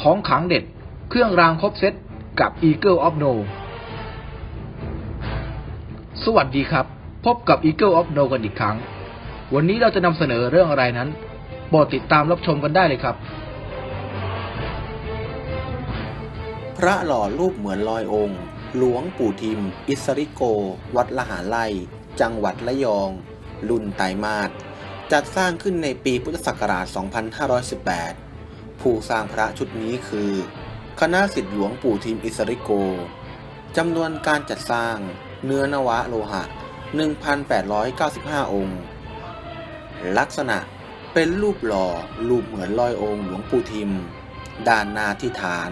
ของขังเด็ด เครื่องรางครบเซตกับ Eagle of No สวัสดีครับ พบกับ Eagle of No กันอีกครั้ง วันนี้เราจะนำเสนอเรื่องอะไรนั้นโปรดติดตามรับชมกันได้เลยครับ พระหล่อรูปเหมือนลอยองค์ หลวงปู่ทิม อิสริโก วัดละหาไล่จังหวัดระยอง รุ่นไตรมาสจัดสร้างขึ้นในปีพุทธศักราช 2518 ผู้สร้างพระชุดนี้คือ คณะสิทธิหลวงปู่ทิมอิสริโกจำนวนการจัดสร้างเนื้อนวะโลหะ 1,895 องค์ ลักษณะเป็นรูปหล่อรูปเหมือนลอยองค์หลวงปู่ทิม ด้านหน้าที่ฐาน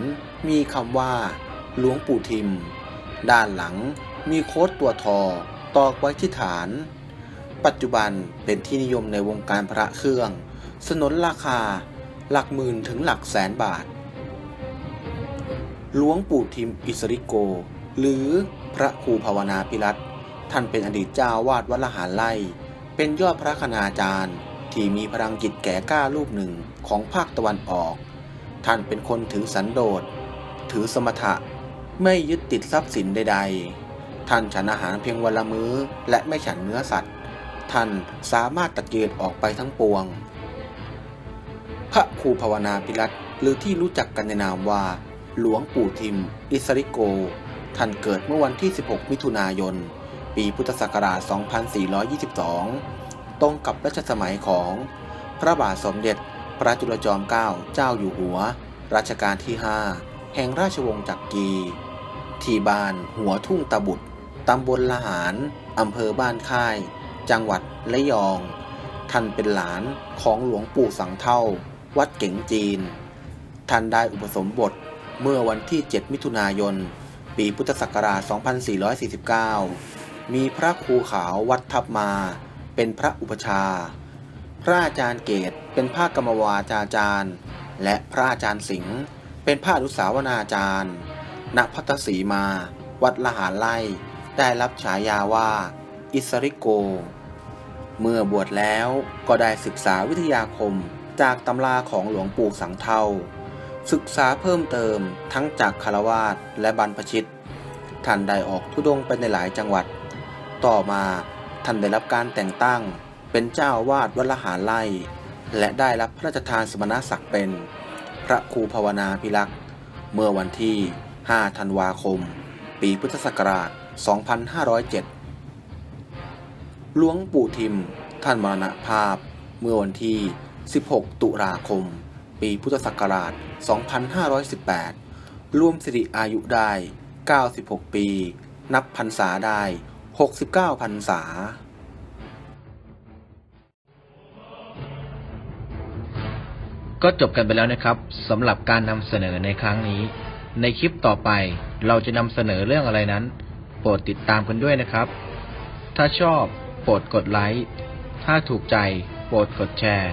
มีคำว่า หลวงปู่ทิม ด้านหลังมีโค้ดตัวทอตอกไว้ที่ฐาน ปัจจุบันเป็นที่นิยมในวงการพระเครื่อง สนนราคา หลักหมื่นถึงหลักแสนบาท หลวงปู่ทิมอิสริโก หรือพระครูภาวนาพิรัตท่านเป็นอดีตเจ้าวาดวัดละหารไล่ เป็นยอดพระคณาจารย์ ที่มีพลังจิตแก่กล้ารูปหนึ่งของภาคตะวันออก ท่านเป็นคนถือสันโดษ ถือสมถะ ไม่ยึดติดทรัพย์สินใด ๆ ท่านฉันอาหารเพียงวันละมื้อ และไม่ฉันเนื้อสัตว์ ท่านสามารถตัดเกตออกไปทั้งปวง พระครูภาวนาพิรัตหรือที่รู้จักกันในนามว่า หลวงปู่ทิม อิสริโก ท่านเกิดเมื่อวันที่ 16 มิถุนายน ปีพุทธศักราช 2422 ตรงกับรัชสมัยของพระบาทสมเด็จ พระจุลจอมเกล้าเจ้าอยู่หัว รัชกาลที่ 5 แห่งราชวงศ์จักรีที่บ้านหัวทุ่งตะบุตรตำบลละหารอำเภอบ้านค่าย จังหวัดระยอง ท่านเป็นหลานของหลวงปู่สังเท่า วัดเก๋งจีน ท่านได้อุปสมบทเมื่อวันที่ 7 มิถุนายน ปีพุทธศักราช 2449 มีพระครูขาววัดทับมา เป็นพระอุปชา พระอาจารย์เกตเป็นพระกรรมวาจาจารย์ และพระอาจารย์สิงห์เป็นพระอนุสาวนาจารย์ ณพัทสีมา วัดละหารไล่ ได้รับฉายาว่า อิสริโก เมื่อบวชแล้วก็ได้ศึกษาวิทยาคม จากตำราของหลวงปู่สังเทา ศึกษาเพิ่มเติมทั้งจากคารวาสและบรรพชิต ท่านได้ออกทุดงไปในหลายจังหวัด ต่อมาท่านได้รับการแต่งตั้งเป็นเจ้าวาดวัดละหารไล่ และได้รับพระราชทานสมณศักดิ์เป็น พระครูภาวนาพิรักษ์ เมื่อวันที่ 5 ธันวาคม ปีพุทธศักราช 2507 หลวงปู่ทิม ท่านมรณภาพเมื่อวันที่ 16 ตุลาคม ปีพุทธศักราช 2518รวมสิริอายุได้ 96 ปี นับพรรษาได้ 69 พรรษาก็จบกันไปแล้วนะครับสำหรับการนำเสนอในครั้งนี้ ในคลิปต่อไปเราจะนำเสนอเรื่องอะไรนั้น โปรดติดตามกันด้วยนะครับ ถ้าชอบโปรดกดไลค์ถ้าถูกใจโปรดกดแชร์